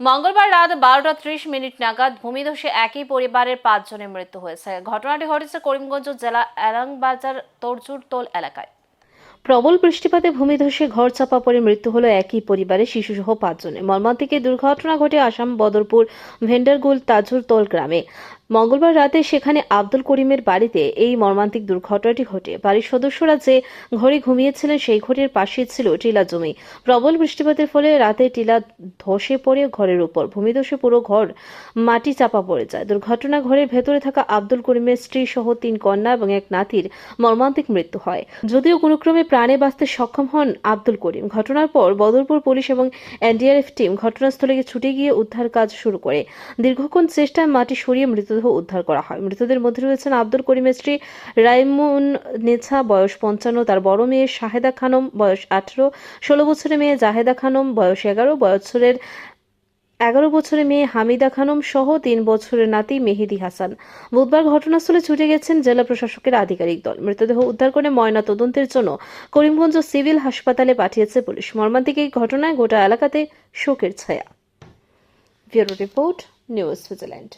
মঙ্গলবার রাত বারোটা ত্রিশ মিনিট নাগাদ ভূমিধসে একই পরিবারের পাঁচজনের মৃত্যু হয়েছে। ঘটনাটি ঘটেছে করিমগঞ্জ জেলা এলাংবাজার তরজুর তোল এলাকায়। প্রবল বৃষ্টিপাতে ভূমিধসে ঘর চাপা পড়ে মৃত্যু হলো একই পরিবারের শিশুসহ পাঁচজনের। মর্মান্তিক দুর্ঘটনা ঘটে আসাম বদরপুর ভেন্ডারগুল তাজুর তোল গ্রামে। মঙ্গলবার রাতে সেখানে আব্দুল করিমের বাড়িতে এই মর্মান্তিক দুর্ঘটনাটি ঘটে। বাড়ির সদস্যরা যে ঘরে ঘুমিয়েছিলেন, সেই ঘরের পাশে ছিল টিলা জমি। প্রবল বৃষ্টিপাতের ফলে রাতে টিলা ধসে পড়ে ঘরের উপর। ভূমিধসে পুরো ঘর মাটি চাপা পড়ে যায়। দুর্ঘটনা ঘরের ভেতরে থাকা আব্দুল করিমের স্ত্রী সহ তিন কন্যা এবং এক নাতির মর্মান্তিক মৃত্যু হয়। যদিও কোনো ক্রমে প্রাণে বাঁচতে সক্ষম হন আব্দুল করিম। ঘটনার পর বদরপুর পুলিশ এবং এনডিআরএফ টিম ঘটনাস্থলে ছুটে গিয়ে উদ্ধার কাজ শুরু করে। দীর্ঘক্ষণ চেষ্টায় মাটি সরিয়ে মৃতদেহ উদ্ধার করা হয়। মৃতদের মধ্যে রয়েছেন আব্দুল করিমের স্ত্রী রাইমুন নেছা, বয়স পঞ্চান্ন, তার বড় মেয়ে শাহেদা খানম, বয়স আঠারো, ষোলো বছরের মেয়ে জাহেদা খানম, বয়স এগারো, বছরের এগারো বছরের মেয়ে হামিদা খানম সহ তিন বছরের নাতি মেহেদি হাসান। বুধবার ঘটনাস্থলে ছুটে গেছেন জেলা প্রশাসকের আধিকারিক দল। মৃতদেহ উদ্ধার করে ময়না তদন্তের জন্য করিমগঞ্জ সিভিল হাসপাতালে পাঠিয়েছে পুলিশ। মর্মান্তিক এই ঘটনায় গোটা এলাকাতে শোকের ছায়া। Report, news Switzerland.